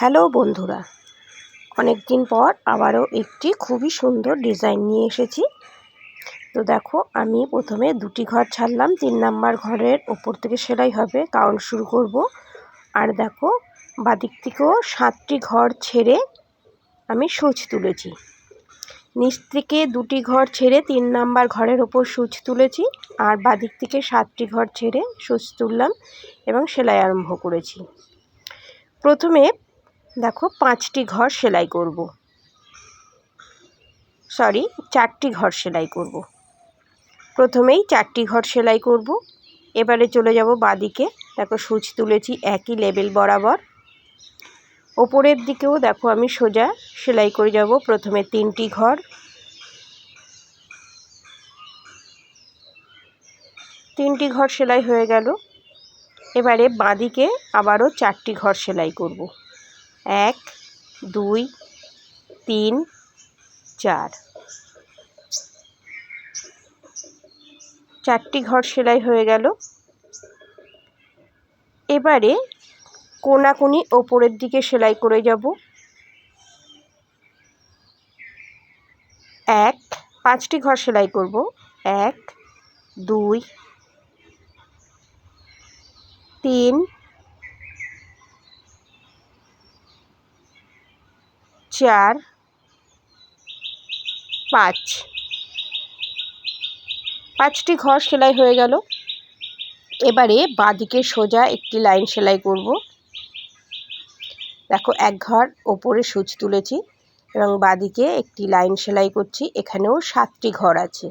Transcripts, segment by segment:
Hello বন্ধুরা অনেক দিন পর আবারও একটি খুবই সুন্দর ডিজাইন নিয়ে এসেছি। তো দেখো, আমি প্রথমে দুটি ঘর ছাড়লাম, তিন নাম্বার ঘরের ওপর থেকে সেলাই হবে কাউন্ট শুরু করব। আর দেখো, বাদিক থেকেও সাতটি ঘর ছেড়ে আমি সুচ তুলেছি। নিচ থেকে দুটি ঘর ছেড়ে তিন নাম্বার ঘরের ওপর সুচ তুলেছি, আর বাদিক থেকে সাতটি ঘর ছেড়ে সুচ তুললাম এবং সেলাই আরম্ভ করেছি। প্রথমে দেখো, পাঁচটি ঘর সেলাই করব। সরি চারটি ঘর সেলাই করব। প্রথমেই চারটি ঘর সেলাই করব। এবারে চলে যাব বাদিকে। দেখো, সুচ তুলেছি একই লেবেল বরাবর। ওপরের দিকেও দেখো, আমি সোজা সেলাই করে যাব। প্রথমে তিনটি ঘর। তিনটি ঘর সেলাই হয়ে গেল। এবারে বাঁদিকে আবারও চারটি ঘর সেলাই করব। এক, দুই, তিন, চার। চারটি ঘর সেলাই হয়ে গেল। এবারে কোনাকুনি ওপরের দিকে সেলাই করে যাব। এক, পাঁচটি ঘর সেলাই করব। এক, দুই, তিন চার, পাঁচ। পাঁচটি ঘর সেলাই হয়ে গেল। এবারে বাঁদিকে সোজা একটি লাইন সেলাই করব। দেখো, এক ঘর ওপরে সুচ তুলেছি এবং বাঁদিকে একটি লাইন সেলাই করছি। এখানেও সাতটি ঘর আছে।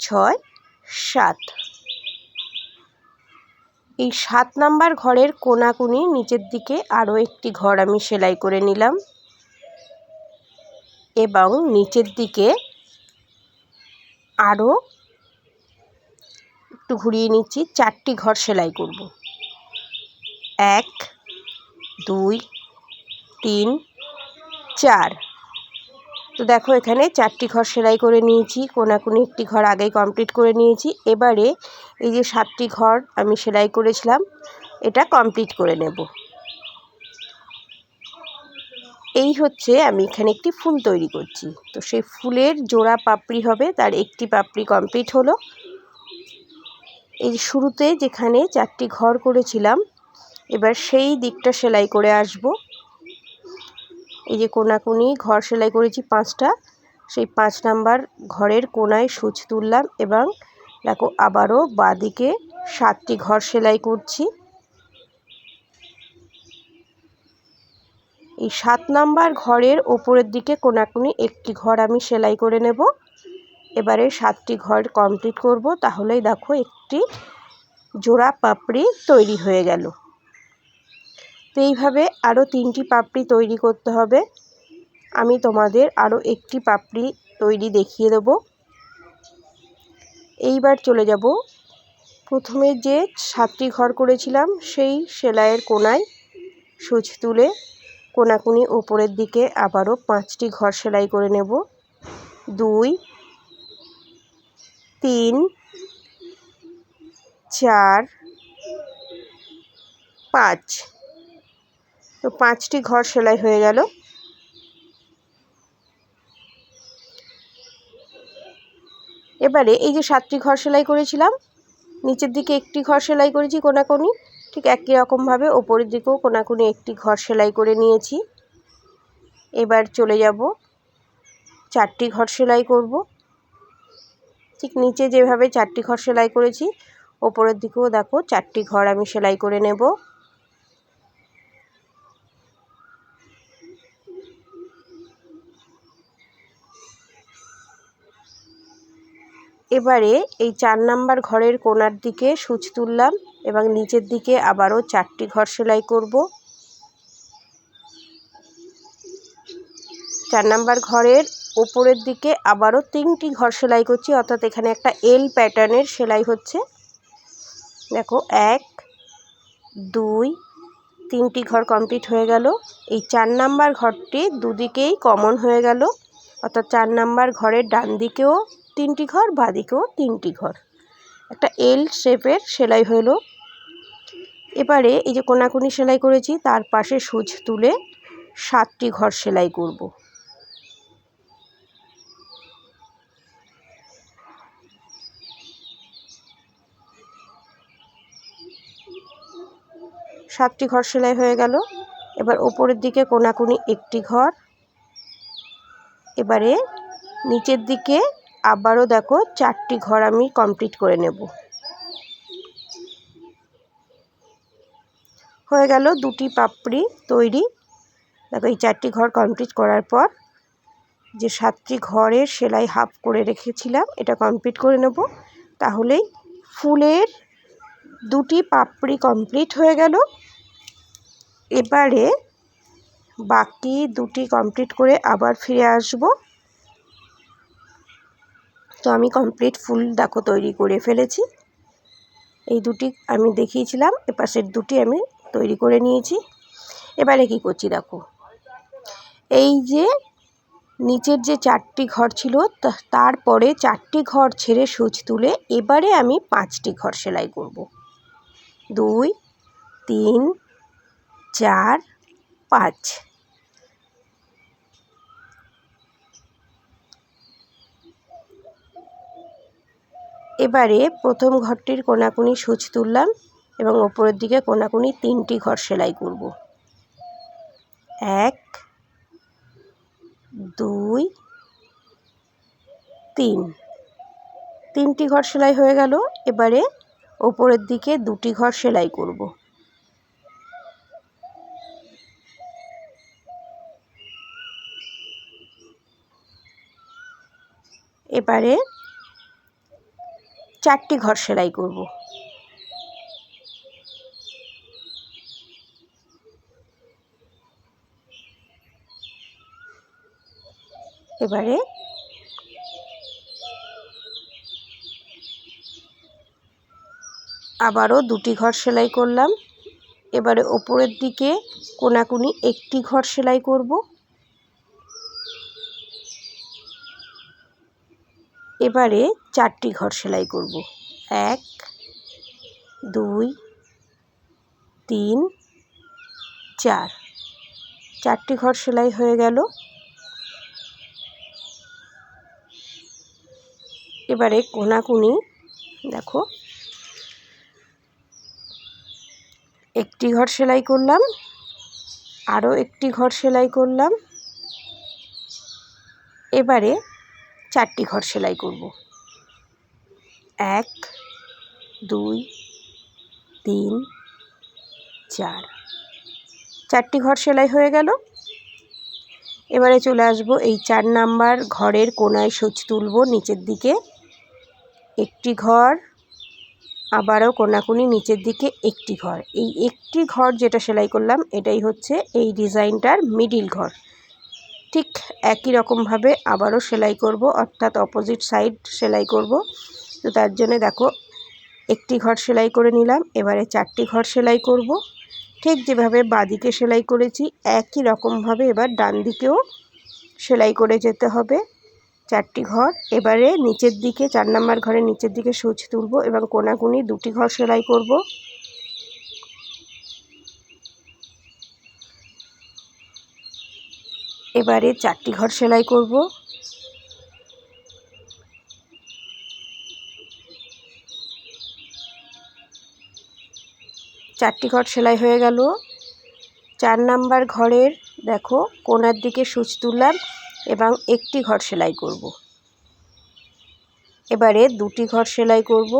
ছয়, সাত। এই সাত নাম্বার ঘরের কোনাকুনি নিচের দিকে আরও একটি ঘর আমি সেলাই করে নিলাম। এবং নিচের দিকে আরও একটু ঘুরিয়ে নিচ্ছি, চারটি ঘর সেলাই করব। এক, দুই, তিন, চার। তো দেখো এখানে চারটি ঘর সেলাই করে নিয়েছি, কোনাকুনি একটি ঘর আগেই কমপ্লিট করে নিয়েছি। এবারে এই যে সাতটি ঘর আমি সেলাই করেছিলাম, এটা কমপ্লিট করে নেব। এই হচ্ছে আমি এখানে একটি ফুল তৈরি করছি। তো সেই ফুলের জোড়া পাপড়ি হবে, তার একটি পাপড়ি কমপ্লিট হলো। এই শুরুতে যেখানে চারটি ঘর করেছিলাম, এবার সেই দিকটা সেলাই করে আসব। এই যে কোনাকুনি, ঘর সেলাই করেছি পাঁচটা। সেই পাঁচ নাম্বার ঘরের কোনায় সুচ তুললাম এবং দেখো আবারও বাদিকে সাতটি ঘর সেলাই করছি। এই সাত নাম্বার ঘরের ওপরের দিকে কোনাকুনি একটি ঘর আমি সেলাই করে নেব। এবারে সাতটি ঘর কমপ্লিট করব, তাহলেই দেখো একটি জোড়া পাপড়ি তৈরি হয়ে গেল। তো এইভাবে আরও তিনটি পাপড়ি তৈরি করতে হবে। আমি তোমাদের আরও একটি পাপড়ি তৈরি দেখিয়ে দেব। এইবার চলে যাব। প্রথমে যে সাতটি ঘর করেছিলাম, সেই সেলাইয়ের কোনায় সুচ তুলে কোনাকুনি ওপরের দিকে আবারও পাঁচটি ঘর সেলাই করে নেব। দুই, তিন, চার, পাঁচ। তো পাঁচটি ঘর সেলাই হয়ে গেল। এবারে এই যে সাতটি ঘর সেলাই করেছিলাম, নিচের দিকে একটি ঘর সেলাই করেছি কোনাকুনি, ঠিক একই রকমভাবে ওপরের দিকেও কোনাকুনি একটি ঘর সেলাই করে নিয়েছি। এবার চলে যাব, চারটি ঘর সেলাই করব। ঠিক নিচে যেভাবে চারটি ঘর সেলাই করেছি, ওপরের দিকেও দেখো চারটি ঘর আমি সেলাই করে নেব। এবারে এই চার নাম্বার ঘরের কোনার দিকে সুচ তুললাম এবং নিচের দিকে আবারও চারটি ঘর সেলাই করব। চার নাম্বার ঘরের ওপরের দিকে আবারও তিনটি ঘর সেলাই করছি, অর্থাৎ এখানে একটা এল প্যাটার্নের সেলাই হচ্ছে। দেখো, এক, দুই, তিনটি ঘর কমপ্লিট হয়ে গেল। এই চার নাম্বার ঘরটি দুদিকেই কমন হয়ে গেল, অর্থাৎ চার নাম্বার ঘরের ডান দিকেও তিনটি ঘর, বাঁদিকেও তিনটি ঘর। একটা এল শেপের সেলাই হলো। এবারে এই যে কোনাকুনি সেলাই করেছি, তার পাশে সুচ তুলে সাতটি ঘর সেলাই করব। সাতটি ঘর সেলাই হয়ে গেল। এবার ওপরের দিকে কোনাকুনি একটি ঘর। এবারে নিচের দিকে আবারও দেখো চারটি ঘর আমি কমপ্লিট করে নেব। হয়ে গেল দুটি পাপড়ি তৈরি। দেখো এই চারটি ঘর কমপ্লিট করার পর যে সাতটি ঘরের সেলাই হাফ করে রেখেছিলাম, এটা কমপ্লিট করে নেব। তাহলেই ফুলের দুটি পাপড়ি কমপ্লিট হয়ে গেল। এবারে বাকি দুটি কমপ্লিট করে আবার ফিরে আসব। তো আমি কমপ্লিট ফুল দেখো তৈরি করে ফেলেছি। এই দুটি আমি দেখিয়েছিলাম এপাশের দুটি আমি তৈরি করে নিয়েছি। এবারে কি করছি দেখো? এই যে নিচের যে চারটি ঘর ছিল তারপরে চারটি ঘর ছেড়ে সুচ তুলে এবারে আমি পাঁচটি ঘর সেলাই করব। দুই, তিন, চার, পাঁচ। এবারে প্রথম ঘরটির কোনাকুনি সুচ তুললাম এবং ওপরের দিকে কোনাকুনি তিনটি ঘর সেলাই করব। এক, দুই, তিন। তিনটি ঘর সেলাই হয়ে গেল। এবারে ওপরের দিকে দুটি ঘর সেলাই করব। এবারে চারটি ঘর সেলাই করব। এবারে আবারও দুটি ঘর সেলাই করলাম। এবারে ওপরের দিকে কোনাকুনি একটি ঘর সেলাই করব। এবারে চারটি ঘর সেলাই করব। এক, দুই, তিন, চার। চারটি ঘর সেলাই হয়ে গেল। এবারে কোনাকুনি, দেখো। একটি ঘর সেলাই করলাম, আরও একটি ঘর সেলাই করলাম। এবারে চারটি ঘর সেলাই করব। এক, দুই, তিন, চার। চারটি ঘর সেলাই হয়ে গেল। এবারে চলে আসব এই চার নাম্বার ঘরের কোনায় সুচ তুলব। নিচের দিকে একটি ঘর, আবারও কোনাকুনি নিচের দিকে একটি ঘর। এই একটি ঘর যেটা সেলাই করলাম, এটাই হচ্ছে এই ডিজাইনটার মিডিল ঘর। ঠিক একই রকমভাবে আবারও সেলাই করব, অর্থাৎ অপোজিট সাইড সেলাই করব। তো তার জন্য দেখো, একটি ঘর সেলাই করে নিলাম, এবারে চারটি ঘর সেলাই করব। ঠিক যেভাবে বাদিকে সেলাই করেছি, একই রকমভাবে এবার ডান দিকেও সেলাই করে যেতে হবে। চারটি ঘর, এবারে নিচের দিকে, চার নাম্বার ঘরের নিচের দিকে সুচ তুলব এবং কোনাকুনি দুটি ঘর সেলাই করব। এবারে চারটি ঘর সেলাই করব। চারটি ঘর সেলাই হয়ে গেল। চার নাম্বার ঘরের, দেখো কোনার দিকে সুচ তুললাম এবং একটি ঘর সেলাই করব। এবারে দুটি ঘর সেলাই করব।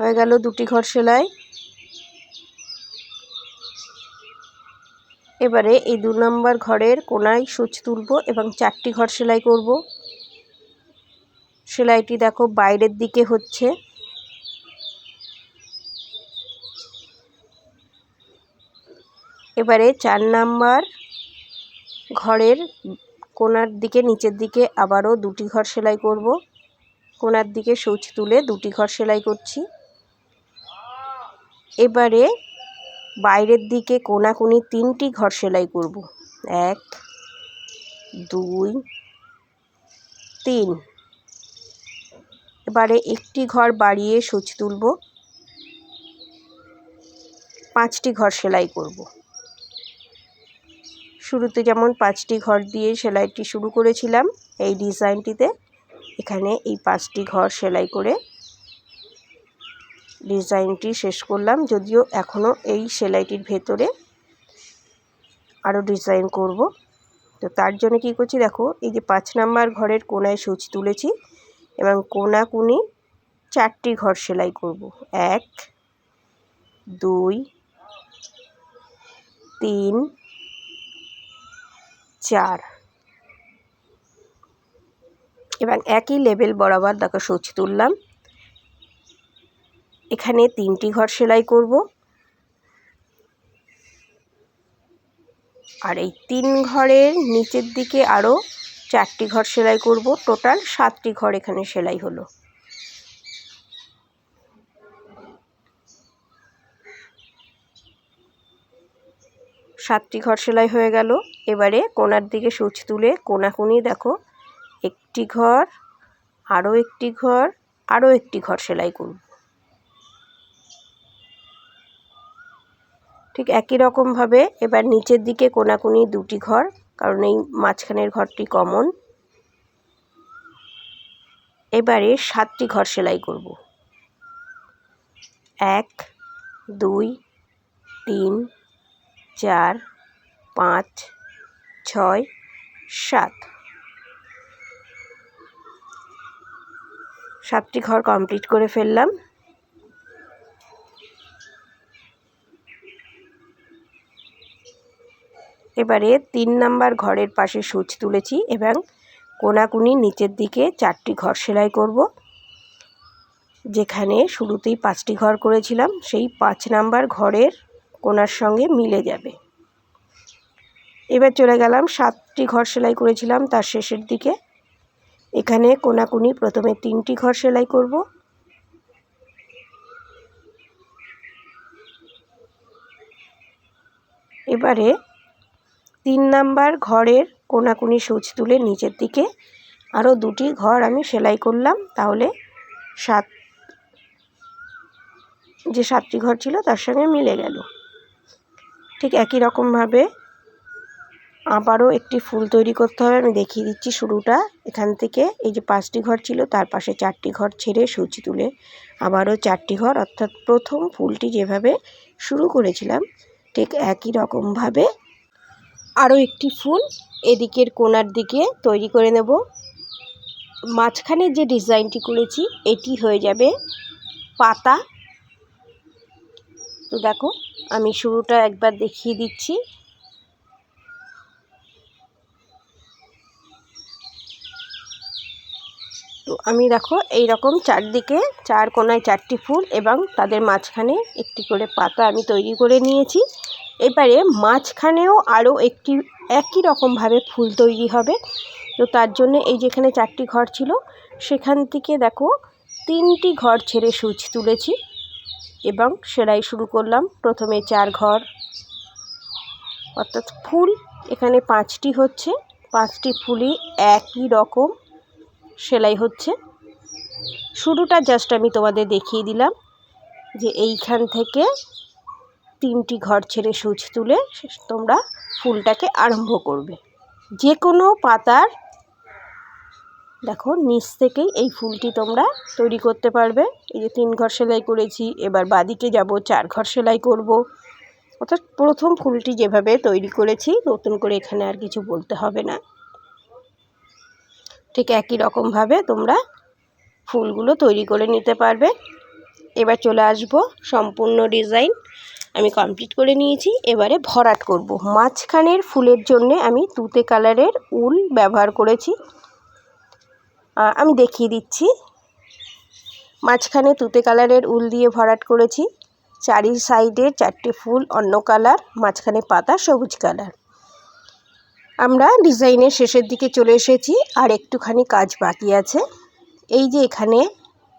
হয়ে গেল দুটি ঘর সেলাই। এবারে এই দু নম্বর ঘরের কোনায় সুচ তুলব এবং চারটি ঘর সেলাই করব। সেলাইটি দেখো বাইরের দিকে হচ্ছে। এবারে চার নাম্বার ঘরের কোনার দিকে, নিচের দিকে আবারও দুটি ঘর সেলাই করব। কোনার দিকে সুচ তুলে দুটি ঘর সেলাই করছি। এবারে বাইরের দিকে কোনাকুনি তিনটি ঘর সেলাই করব। এক, দুই, তিন। এবারে একটি ঘর বাড়িয়ে সূচ তুলব। পাঁচটি ঘর সেলাই করব। শুরুতে যেমন পাঁচটি ঘর দিয়ে সেলাইটি শুরু করেছিলাম, এই ডিজাইনটিতে এখানে এই পাঁচটি ঘর সেলাই করে ডিজাইনটি শেষ করলাম। যদিও এখনও এই সেলাইটির ভেতরে আরও ডিজাইন করব। তো তার জন্য কি করছি দেখো, এই যে পাঁচ নাম্বার ঘরের কোনায় সুচ তুলেছি এবং কোনা কুনি চারটি ঘর সেলাই করব। এক, দুই, তিন, চার। এবং একই লেভেল বরাবর দেখো সুচ তুললাম। এখানে তিনটি ঘর সেলাই করব। আর এই তিন ঘরের নিচের দিকে আরও চারটি ঘর সেলাই করব। টোটাল সাতটি ঘর এখানে সেলাই হলো। সাতটি ঘর সেলাই হয়ে গেল। এবারে কোনার দিকে সুচ তুলে কোনাকুনি দেখো। একটি ঘর আরও একটি ঘর আরও একটি ঘর সেলাই করব। ঠিক একই রকমভাবে এবার নিচের দিকে কোনাকুনি দুটি ঘর, কারণ এই মাঝখানের ঘরটি কমন। এবারে সাতটি ঘর সেলাই করব। এক, দুই, তিন, চার, পাঁচ, ছয়, সাত। সাতটি ঘর কমপ্লিট করে ফেললাম। এবারে তিন নাম্বার ঘরের পাশে সুচ তুলেছি এবং কোনাকুনি নিচের দিকে চারটি ঘর সেলাই করব। যেখানে শুরুতেই পাঁচটি ঘর করেছিলাম, সেই পাঁচ নাম্বার ঘরের কোনার সঙ্গে মিলে যাবে। এবার চলে গেলাম, সাতটি ঘর সেলাই করেছিলাম তার শেষের দিকে। এখানে কোনাকুনি প্রথমে তিনটি ঘর সেলাই করব। এবারে তিন নাম্বার ঘরের কোনাকুনি সুচ তুলে নিচের দিকে আরও দুটি ঘর আমি সেলাই করলাম, তাহলে সাত, যে সাতটি ঘর ছিল তার সঙ্গে মিলে গেল। ঠিক একই রকমভাবে আবারও একটি ফুল তৈরি করতে হবে, আমি দেখিয়ে দিচ্ছি শুরুটা। এখান থেকে এই যে পাঁচটি ঘর ছিল, তার পাশে চারটি ঘর ছেড়ে সুচি তুলে আবারও চারটি ঘর, অর্থাৎ প্রথম ফুলটি যেভাবে শুরু করেছিলাম, ঠিক একই রকমভাবে আরও একটি ফুল এদিকের কোনার দিকে তৈরি করে নেব। মাঝখানে যে ডিজাইনটি করেছি, এটি হয়ে যাবে পাতা। তো দেখো, আমি শুরুটা একবার দেখিয়ে দিচ্ছি। তো আমি দেখো এই রকম চারদিকে, চার কোনায় চারটি ফুল এবং তাদের মাঝখানে একটি করে পাতা আমি তৈরি করে নিয়েছি। এবারে মাঝখানেও আরও একটি, একই রকমভাবে ফুল তৈরি হবে। তো তার জন্য এই যেখানে চারটি ঘর ছিল, সেখান থেকে দেখো তিনটি ঘর ছেড়ে সুচ তুলেছি এবং সেলাই শুরু করলাম। প্রথমে চার ঘর, অর্থাৎ ফুল। এখানে পাঁচটি হচ্ছে, পাঁচটি ফুলই একই রকম সেলাই হচ্ছে। শুরুটা জাস্ট আমি তোমাদের দেখিয়ে দিলাম যে এইখান থেকে তিনটি ঘর ছেড়ে সুচ তুলে তোমরা ফুলটাকে আরম্ভ করবে। যে কোনো পাতার, দেখো, নিচ থেকেই এই ফুলটি তোমরা তৈরি করতে পারবে। এই যে তিন ঘর সেলাই করেছি, এবার বাদিকে যাব, চার ঘর সেলাই করব। অর্থাৎ প্রথম ফুলটি যেভাবে তৈরি করেছি, নতুন করে এখানে আর কিছু বলতে হবে না। ঠিক একই রকমভাবে তোমরা ফুলগুলো তৈরি করে নিতে পারবে। এবার চলে আসব সম্পূর্ণ ডিজাইন। আমি কমপ্লিট করে নিয়েছি। এবারে ভরাট করব। মাঝখানের ফুলের জন্য আমি তুতে কালারের উল ব্যবহার করেছি। আমি দেখিয়ে দিচ্ছি। মাঝখানে তুতে কালারের উল দিয়ে ভরাট করেছি। চারি সাইডে চারটে ফুল, অন্য কালার, মাঝখানে পাতা, সবুজ কালার। আমরা ডিজাইনের শেষের দিকে চলে এসেছি আর একটুখানি কাজ বাকি আছে। এই যে এখানে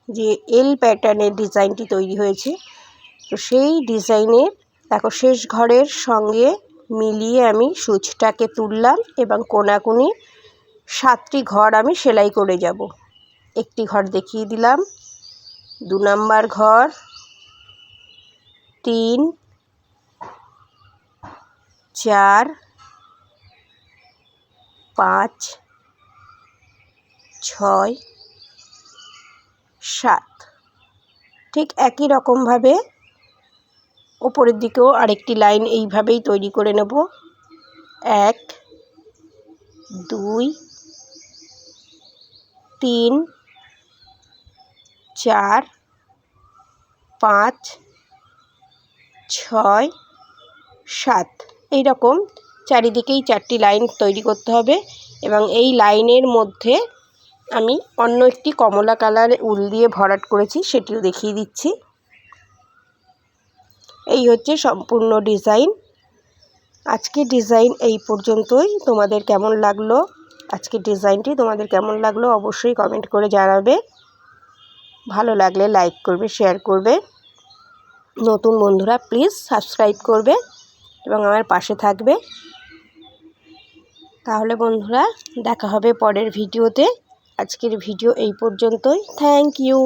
যে এল প্যাটার্নের ডিজাইনটি তৈরি হয়েছে। তো সেই ডিজাইনের দেখো শেষ ঘরের সঙ্গে মিলিয়ে আমি সুচটাকে তুললাম এবং কোনাকুনি সাতটি ঘর আমি সেলাই করে যাব। একটি ঘর দেখিয়ে দিলাম, দু নম্বর ঘর, তিন, চার, পাঁচ, ছয়, সাত। ঠিক একই রকমভাবে ওপরের দিকেও আরেকটি লাইন এইভাবেই তৈরি করে নেব। এক, দুই, তিন, চার, পাঁচ, ছয়, সাত। এই রকম চারিদিকেই চারটি লাইন তৈরি করতে হবে এবং এই লাইনের মধ্যে আমি অন্য একটি কমলা কালার উল দিয়ে ভরাট করেছি, সেটিও দেখিয়ে দিচ্ছি। এই হচ্ছে সম্পূর্ণ ডিজাইন। আজকে ডিজাইন এই পর্যন্তই। তোমাদের কেমন লাগল? আজকের ডিজাইনটি তোমাদের কেমন লাগল অবশ্যই কমেন্ট করে জানাবে। ভালো লাগলে লাইক করবে, শেয়ার করবে। নতুন বন্ধুরা প্লিজ সাবস্ক্রাইব করবে এবং আমার পাশে থাকবে। তাহলে বন্ধুরা দেখা হবে পরের ভিডিওতে। আজকের ভিডিও এই পর্যন্তই। Thank you.